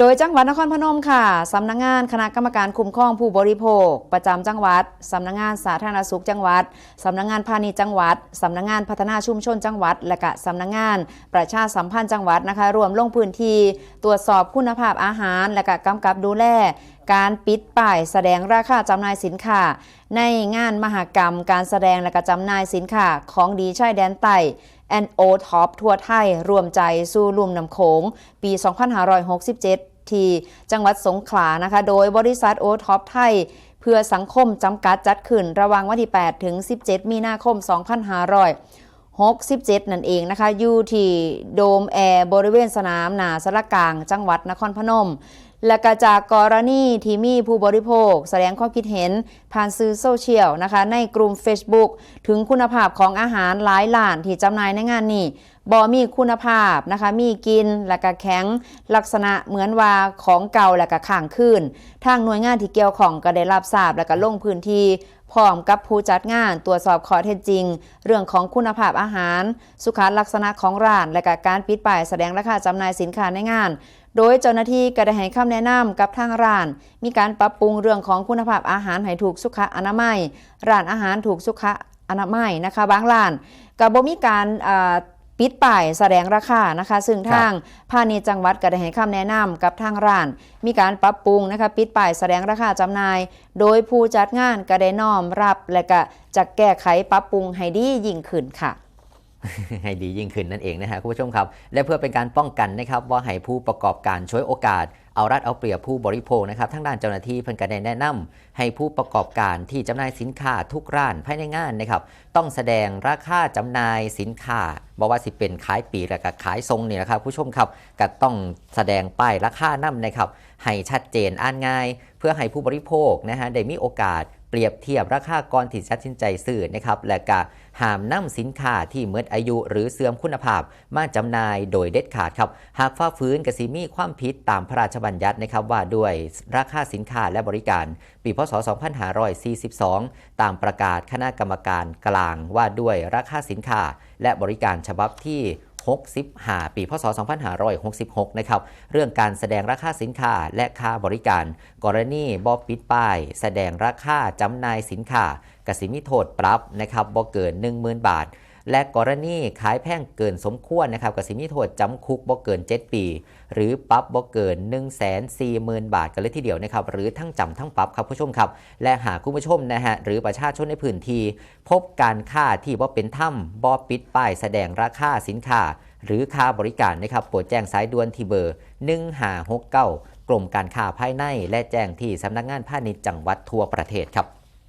โดยจังหวัดนครพนมค่ะ สำนักงงานคณะกรรมการคุ้มครองผู้บริโภค ประจำจังหวัด สำนักงงานสาธารณสุขจังหวัด สำนักงงานพาณิชย์จังหวัด สำนักงงานพัฒนาชุมชนจังหวัด และกะสำนักงงานประชาสัมพันธ์จังหวัดนะคะ รวมลงพื้นที่ตรวจสอบคุณภาพอาหาร และกะกำกับดูแล การปิดป้ายแสดงราคาจำหน่ายสินค้า ในงานมหกรรม การแสดงและกจำหน่ายสินค้าของดีชายแดนใต้แอนโอท็อปทั่วไทยรวมใจสู่ลุ่มน้ำโขง ปี 2567 ที่จังหวัดสงขลานะคะ โดยบริษัทโอท็อปไทยเพื่อสังคมจำกัดจัดขึ้นระหว่างวันที่ 8 ถึง 17 มีนาคม 2567 นั่นเองนะคะ อยู่ที่โดมแอร์บริเวณสนามนาสารกลาง จังหวัดนครพนม และก็จากกรณีที่มีผู้บริโภค แสดงความคิดเห็นผ่านสื่อโซเชียลนะคะ ในกลุ่ม Facebook ถึงคุณภาพของอาหารหลายหลานที่จำหน่ายในงานนี้บ่มีคุณภาพนะคะ มีกินและก็แข็ง ลักษณะเหมือนว่าของเก่าและก็ข้างคืนทางหน่วยงานที่เกี่ยวของก็ได้รับทราบและก็ลงพื้นที่พร้อมกับผู้จัดงานตรวจสอบข้อเท็จจริง เรื่องของคุณภาพอาหาร สุขลักษณะของร้าน และก็การปิดป้ายแสดงราคาจำหน่ายสินค้าในงาน โดยเจ้าหน้าที่ก็ได้ให้คำแนะนำกับทางร้าน มีการปรับปรุงเรื่องของคุณภาพอาหารให้ถูกสุขอนามัย ร้านอาหารถูกสุขอนามัยนะคะ บางร้านก็บ่มีการอ่าปิดป้ายแสดงราคานะคะ ซึ่งทางพาณิชย์จังหวัดก็ได้ให้คำแนะนำกับทางร้าน มีการปรับปรุงนะคะปิดป้ายแสดงราคาจำหน่าย โดยผู้จัดงานก็ได้น้อมรับ และก็จะแก้ไขปรับปรุงให้ดียิ่งขึ้นค่ะ ให้ดียิ่งขึ้นนั่นเองนะฮะคุณผู้ชมครับ และเพื่อเป็นการป้องกันนะครับว่าให้ผู้ประกอบการช่วยโอกาส เอารัดเอาเปรียบผู้บริโภคนะครับทั้งด้านเจ้าหน้าที่เพิ่นก็ได้แนะนำให้ผู้ประกอบการที่จำหน่ายสินค้าทุกร้านภายในงานนะครับต้องแสดงราคาจำหน่ายสินค้าบอกว่าสิเป็นขายปลีกและก็ขายทรงนี่นะครับผู้ชมครับก็ต้องแสดงป้ายราคานำนะครับให้ชัดเจนอ่านง่าย เพื่อให้ผู้บริโภคนะฮะได้มีโอกาสเปรียบเทียบราคาก่อนที่จะตัดสินใจซื้อนะครับและก็ห้ามนำสินค้าที่เมื่อายุหรือเสื่อมคุณภาพ มาจำหน่ายโดยเด็ดขาดครับหากฝ่าฝืนกสิมีความผิดตามพระราชบัญญัตินะครับว่าด้วยราคาสินค้าและบริการ ปีพศ 2542 ตามประกาศคณะกรรมการกลางว่าด้วยราคาสินค้าและบริการฉบับที่65 ปี พศ 2566 นะครับ เรื่องการแสดงราคาสินค้าและค่าบริการ กรณีบอปิดป้าย แสดงราคาจำหน่ายสินค้ากสิมีโทษปรับนะครับบ่เกิน 10,000 บาท และกรณีขายแพงเกินสมควรนะครับกสิมีโทษจำคุกบ่เกิน 7 ปี หรือปรับบ่เกิน 1 4 0 0 0 0 บาทกันเลยทีเดียวนะครับหรือทั้งจำทั้งปรับครับผู้ชมครับ และหากคุณผู้ชมนะฮะหรือประชาชนในพื้นที่พบการค่าที่บ่เป็นถ้ำบ่ปิดป้ายแสดงราคาสินค้า หรือค่าบริการนะครับโปรดแจ้งสายด่วนที่เบอร์ 1569กรมการค้าภายใน และแจ้งที่สำนักงานพาณิชย์จังหวัดทั่วประเทศครับ